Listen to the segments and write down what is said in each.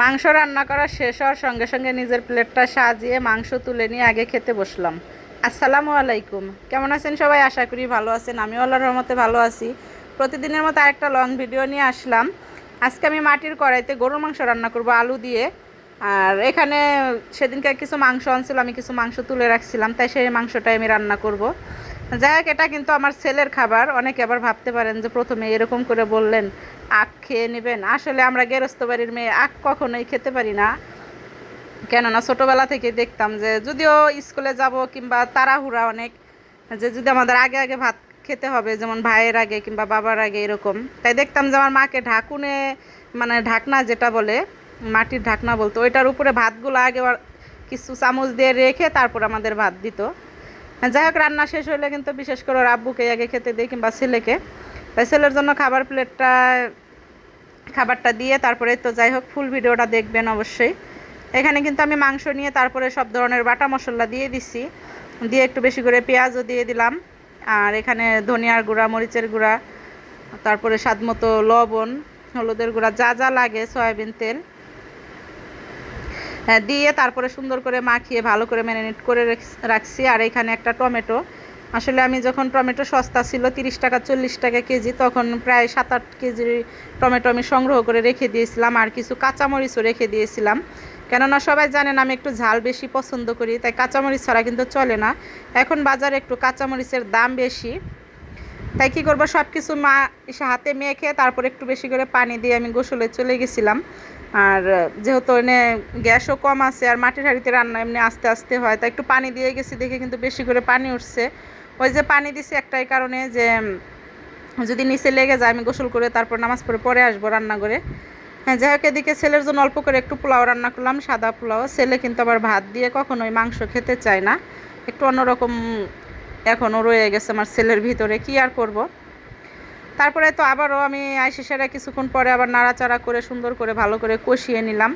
মাংস রান্না করা শেষ হওয়ার সঙ্গে সঙ্গে নিজের প্লেটটা সাজিয়ে মাংস তুলে নিয়ে আগে খেতে বসলাম। আসসালামু আলাইকুম। কেমন আছেন সবাই? আশা করি ভালো আছেন। আমিও আল্লাহর রহমতে ভালো আছি। প্রতিদিনের মতো আরেকটা লং ভিডিও নিয়ে আসলাম। আজকে আমি মাটির কড়াইতে গরুর মাংস রান্না করব আলু দিয়ে। আর এখানে সেদিনকে কিছু মাংস আনছিল, আমি কিছু মাংস তুলে রাখছিলাম, তাই সেই মাংসটাই আমি রান্না করব। যাই হোক, এটা কিন্তু আমার ছেলের খাবার। অনেকে আবার ভাবতে পারেন যে প্রথমে এরকম করে বললেন আখ খেয়ে নেবেন। আসলে আমরা গেরস্ত বাড়ির মেয়ে, আখ কখনোই খেতে পারি না। কেননা ছোটোবেলা থেকে দেখতাম যে, যদিও স্কুলে যাব কিংবা তাড়াহুড়া অনেক, যে যদি আমাদের আগে আগে ভাত খেতে হবে, যেমন ভাইয়ের আগে কিংবা বাবার আগে এরকম। তাই দেখতাম যে, আমার মাকে ঢাকুনে মানে ঢাকনা যেটা বলে, মাটির ঢাকনা বলতো, ওইটার উপরে ভাতগুলো আগে কিছু চামচ দিয়ে রেখে তারপর আমাদের ভাত দিত। যাই হোক, রান্না শেষ হলে কিন্তু বিশেষ করে ওর আব্বুকে আগে খেতে দিই কিংবা ছেলেকে। তাই ছেলের জন্য খাবার প্লেটটা খাবারটা দিয়ে তারপরে তো যাই হোক ফুল ভিডিওটা দেখবেন অবশ্যই। এখানে কিন্তু আমি মাংস নিয়ে তারপরে সব ধরনের বাটা মশলা দিয়ে দিছি। দিয়ে একটু বেশি করে পেঁয়াজও দিয়ে দিলাম। আর এখানে ধনিয়ার গুঁড়া মরিচের গুঁড়া তারপরে স্বাদ মতো লবণ হলুদের গুঁড়া যা যা লাগে সয়াবিন তেল। হ্যাঁ, দিয়ে তারপরে সুন্দর করে মাখিয়ে ভালো করে ম্যারিনেট করে রেখ- রাখছি। আর এখানে একটা টমেটো। আসলে আমি যখন টমেটো সস্তা ছিল তিরিশ টাকা, চল্লিশ টাকা কেজি, তখন প্রায় সাত, আট কেজি টমেটো আমি সংগ্রহ করে রেখে দিয়েছিলাম আর কিছু কাঁচামরিচও রেখে দিয়েছিলাম। কেননা সবাই জানেন আমি একটু ঝাল বেশি পছন্দ করি, তাই কাঁচামরিচ ছাড়া কিন্তু চলে না। এখন বাজারে একটু কাঁচামরিচের দাম বেশি। তাই কী করব সব কিছু মা হাতে মেখে তারপর একটু বেশি করে পানি দিয়ে আমি গোসলে চলে গেছিলাম। আর যেহেতু এনে গ্যাসও কম আছে আর মাটির হাঁড়িতে রান্না এমনি আস্তে আস্তে হয়, তাই একটু পানি দিয়ে গেছি দেখে কিন্তু বেশি করে পানি উঠছে। ওই যে পানি দিছি একটাই কারণে যে যদি নিচে লেগে যায়, আমি গোসল করে তারপর নামাজ পড়ে পরে আসব রান্না করে। হ্যাঁ যাই হোক, এদিকে ছেলের জন্য অল্প করে একটু পোলাও রান্না করলাম, সাদা পোলাও। ছেলে কিন্তু আবার ভাত দিয়ে কখনোই মাংস খেতে চায় না। একটু অন্যরকম এখনও রয়ে গেছে আমার ছেলের ভিতরে, কি আর করব। তারপরে তো আবারও আমি আইসি সেরা কিছুক্ষণ পরে আবার নাড়াচাড়া করে, সুন্দর করে ভালো করে কষিয়ে নিলাম।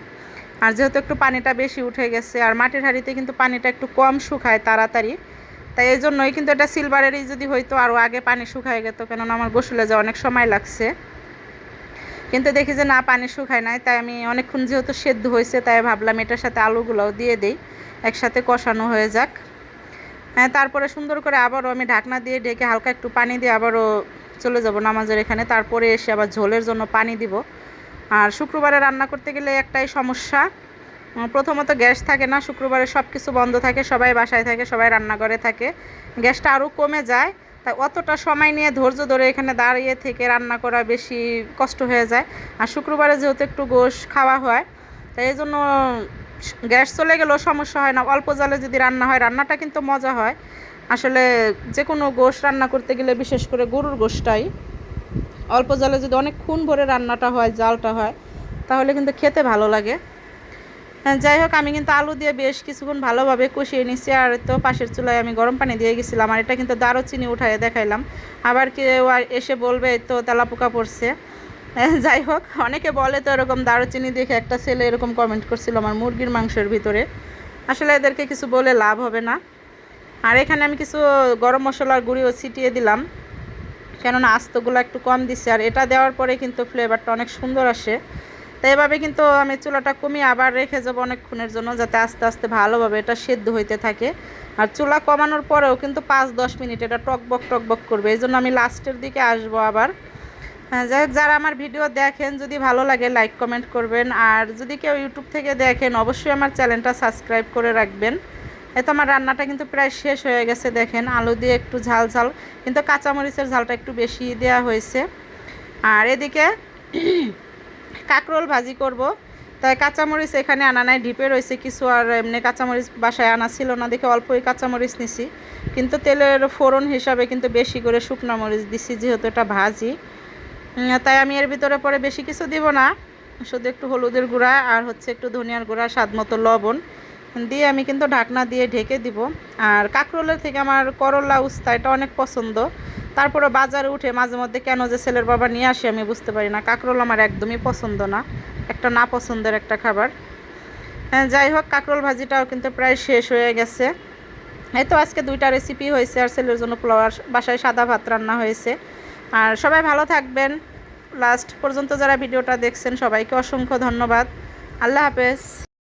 আর যেহেতু একটু পানিটা বেশি উঠে গেছে, আর মাটির হাঁড়িতে কিন্তু পানিটা একটু কম শুকায় তাড়াতাড়ি তাই এই জন্যই কিন্তু এটা সিলভারেরই যদি হয়তো আরও আগে পানি শুকায় যেত কেননা আমার গোসলে যাওয়া অনেক সময় লাগছে। কিন্তু দেখি যে না, পানি শুকায় নাই, তাই আমি অনেকক্ষণ যেহেতু সেদ্ধ হয়েছে, তাই ভাবলাম এটার সাথে আলুগুলোও দিয়ে দিই, একসাথে কষানো হয়ে যাক। হ্যাঁ তারপরে সুন্দর করে আবারও আমি ঢাকনা দিয়ে ঢেকে হালকা একটু পানি দিয়ে আবারও চলে যাব নামাজের এখানে, তারপরে এসে আবার ঝোলের জন্য পানি দিব। আর শুক্রবারে রান্না করতে গেলে একটাই সমস্যা প্রথমত গ্যাস থাকে না, শুক্রবারে সব কিছু বন্ধ থাকে, সবাই বাসায় থাকে, সবাই রান্নাঘরে থাকে। গ্যাসটা আরও কমে যায় তাই অতটা সময় নিয়ে ধৈর্য ধরে এখানে দাঁড়িয়ে থেকে রান্না করা বেশি কষ্ট হয়ে যায়। আর শুক্রবারে যেহেতু একটু গোশ খাওয়া হয়, তাই এই জন্য গ্যাস চলে গেলেও সমস্যা হয় না। অল্প জালে যদি রান্না হয়, রান্নাটা কিন্তু মজা হয়। আসলে যে কোনো গোশ রান্না করতে গেলে, বিশেষ করে গরুর গোশটাই। অল্প জালে যদি অনেক খুন ভরে রান্নাটা হয়, জালটা হয়, তাহলে কিন্তু খেতে ভালো লাগে। যাই হোক আমি কিন্তু আলু দিয়ে বেশ কিছুক্ষণ ভালোভাবে কষিয়ে নিচ্ছি। আর তো পাশের চুলায় আমি গরম পানি দিয়ে গেছিলাম আর এটা কিন্তু দারুচিনি উঠায় দেখাইলাম। আবার কেউ এসে বলবে তো তেলা পোকা পড়ছে। হ্যাঁ, যাই হোক অনেকে বলে তো এরকম দারুচিনি দেখে একটা ছেলে এরকম কমেন্ট করছিল আমার মুরগির মাংসের ভিতরে। আসলে এদেরকে কিছু বলে লাভ হবে না। আর এখানে আমি কিছু গরম মশলার গুঁড়িও ছিটিয়ে দিলাম কেননা আস্তগুলো একটু কম দিচ্ছে। আর এটা দেওয়ার পরে কিন্তু ফ্লেভারটা অনেক সুন্দর আসে। তাই এভাবে কিন্তু আমি চুলাটা কমিয়ে আবার রেখে যাব অনেকক্ষণের জন্য, যাতে আস্তে আস্তে ভালোভাবে এটা সেদ্ধ হইতে থাকে। আর চুলা কমানোর পরেও কিন্তু পাঁচ দশ মিনিট এটা টকবক টকবক করবে, এই জন্য আমি লাস্টের দিকে আসব আবার। হ্যাঁ যাই হোক, যারা আমার ভিডিও দেখেন, যদি ভালো লাগে লাইক, কমেন্ট করবেন। আর যদি কেউ ইউটিউব থেকে দেখেন, অবশ্যই আমার চ্যানেলটা সাবস্ক্রাইব করে রাখবেন। এতো আমার রান্নাটা কিন্তু প্রায় শেষ হয়ে গেছে, দেখেন আলু দিয়ে একটু ঝাল ঝাল। কিন্তু কাঁচামরিচের ঝালটা একটু বেশি দেওয়া হয়েছে। আর এদিকে কাঁকরোল ভাজি করব। তাই কাঁচামরিচ এখানে আনা নাই, ডিপে রয়েছে কিছু, আর এমনি কাঁচামরিচ বাসায় আনা ছিল না, দেখে অল্পই কাঁচামরিচ নিছি। কিন্তু তেলের ফোড়ন হিসাবে কিন্তু বেশি করে শুকনো মরিচ দিছি, যেহেতু এটা ভাজি। তাই আমি এর ভিতরে পরে বেশি কিছু দিব না। শুধু একটু হলুদের গুঁড়া আর হচ্ছে একটু ধনিয়ার গুঁড়া, স্বাদ মতো লবণ দিয়ে আমি কিন্তু ঢাকনা দিয়ে ঢেকে দিব। আর কাঁকরোলের থেকে আমার করলা উস্তা এটা অনেক পছন্দ। তারপরে বাজারে উঠে মাঝে মধ্যে কেন যে ছেলের বাবা নিয়ে আসে আমি বুঝতে পারি না। কাঁকরোল আমার একদমই পছন্দ না। একটা না পছন্দের একটা খাবার। হ্যাঁ যাই হোক, কাঁকরোল ভাজিটাও কিন্তু প্রায় শেষ হয়ে গেছে। এই তো আজকে দুইটা রেসিপি হয়েছে আর ছেলের জন্য পোলাও আর বাসায় সাদা ভাত রান্না হয়েছে। আর সবাই ভালো থাকবেন। লাস্ট পর্যন্ত যারা ভিডিওটা দেখছেন, সবাইকে অসংখ্য ধন্যবাদ। আল্লাহ হাফেজ।